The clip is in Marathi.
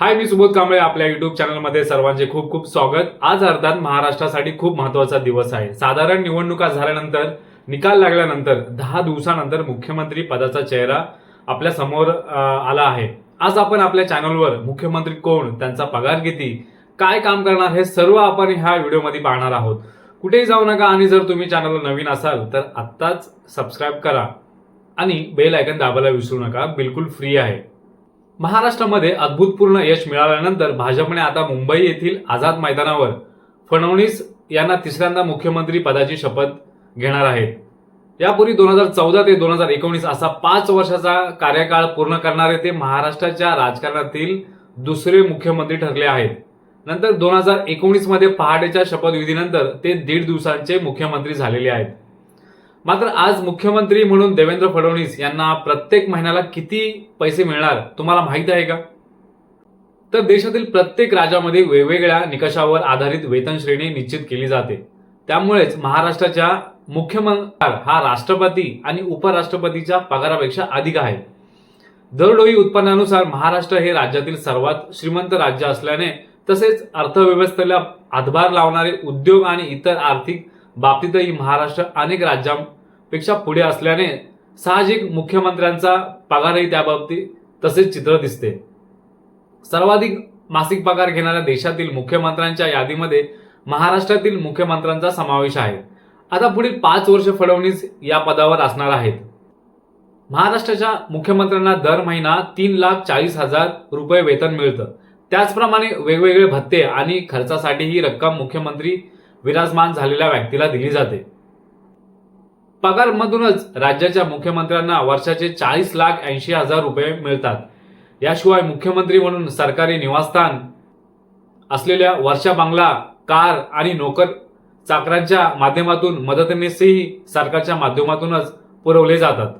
हाय मी सुबोध कांबळे आपल्या युट्यूब चॅनलमध्ये सर्वांचे खूप खूप स्वागत. आज अर्थात महाराष्ट्रासाठी खूप महत्त्वाचा दिवस आहे. साधारण निवडणुका झाल्यानंतर निकाल लागल्यानंतर दहा दिवसानंतर मुख्यमंत्री पदाचा चेहरा आपल्यासमोर आला आहे. आज आपण आपल्या चॅनलवर मुख्यमंत्री कोण त्यांचा पगार किती काय काम करणार हे सर्व आपण ह्या व्हिडिओमध्ये पाहणार आहोत. कुठेही जाऊ नका आणि जर तुम्ही चॅनलला नवीन असाल तर आत्ताच सबस्क्राईब करा आणि बेल आयकन दाबायला विसरू नका. बिलकुल फ्री आहे. महाराष्ट्रामध्ये अद्भुतपूर्ण यश मिळाल्यानंतर भाजपने आता मुंबई येथील आझाद मैदानावर फडणवीस यांना तिसऱ्यांदा मुख्यमंत्री पदाची शपथ घेणार आहेत यापूर्वी दोन हजार चौदा ते दोन हजार एकोणीस असा पाच वर्षाचा कार्यकाळ पूर्ण करणारे ते महाराष्ट्राच्या राजकारणातील दुसरे मुख्यमंत्री ठरले आहेत. नंतर दोन हजार एकोणीसमध्ये पहाटेच्या शपथविधीनंतर ते दीड दिवसांचे मुख्यमंत्री झालेले आहेत. मात्र आज मुख्यमंत्री म्हणून देवेंद्र फडणवीस यांना प्रत्येक महिन्याला किती पैसे मिळणार तुम्हाला माहीत आहे का? तर देशातील प्रत्येक राज्यामध्ये वेगवेगळ्या निकषावर आधारित वेतन श्रेणी निश्चित केली जाते. त्यामुळेच महाराष्ट्राच्या मुख्यमंत्री हा राष्ट्रपती आणि उपराष्ट्रपतीच्या पगारापेक्षा अधिक आहे. दरडोई उत्पन्नानुसार महाराष्ट्र हे राज्यातील सर्वात श्रीमंत राज्य असल्याने तसेच अर्थव्यवस्थेला हातभार लावणारे उद्योग आणि इतर आर्थिक बाबतीतही महाराष्ट्र अनेक राज्यांपेक्षा पुढे असल्याने साहजिक मुख्यमंत्र्यांचा पगारही त्याबाबतीत तसेच चित्र दिसते. सर्वाधिक मासिक पगार घेणाऱ्या देशातील मुख्यमंत्र्यांच्या यादीमध्ये महाराष्ट्रातील मुख्यमंत्र्यांचा समावेश आहे. आता पुढील पाच वर्ष फडणवीस या पदावर असणार आहेत. महाराष्ट्राच्या मुख्यमंत्र्यांना दर महिना तीन लाख चाळीस हजार रुपये वेतन मिळतं. त्याचप्रमाणे वेगवेगळे भत्ते आणि खर्चासाठी ही रक्कम मुख्यमंत्री विराजमान झालेल्या व्यक्तीला दिली जाते. पगारमधूनच राज्याच्या मुख्यमंत्र्यांना वर्षाचे चाळीस लाख ऐंशी हजार रुपये मिळतात. याशिवाय मुख्यमंत्री म्हणून सरकारी निवासस्थान असलेल्या वर्षा बांगला कार आणि नोकर चाकरांच्या माध्यमातून मदतनीसही सरकारच्या माध्यमातूनच पुरवले जातात.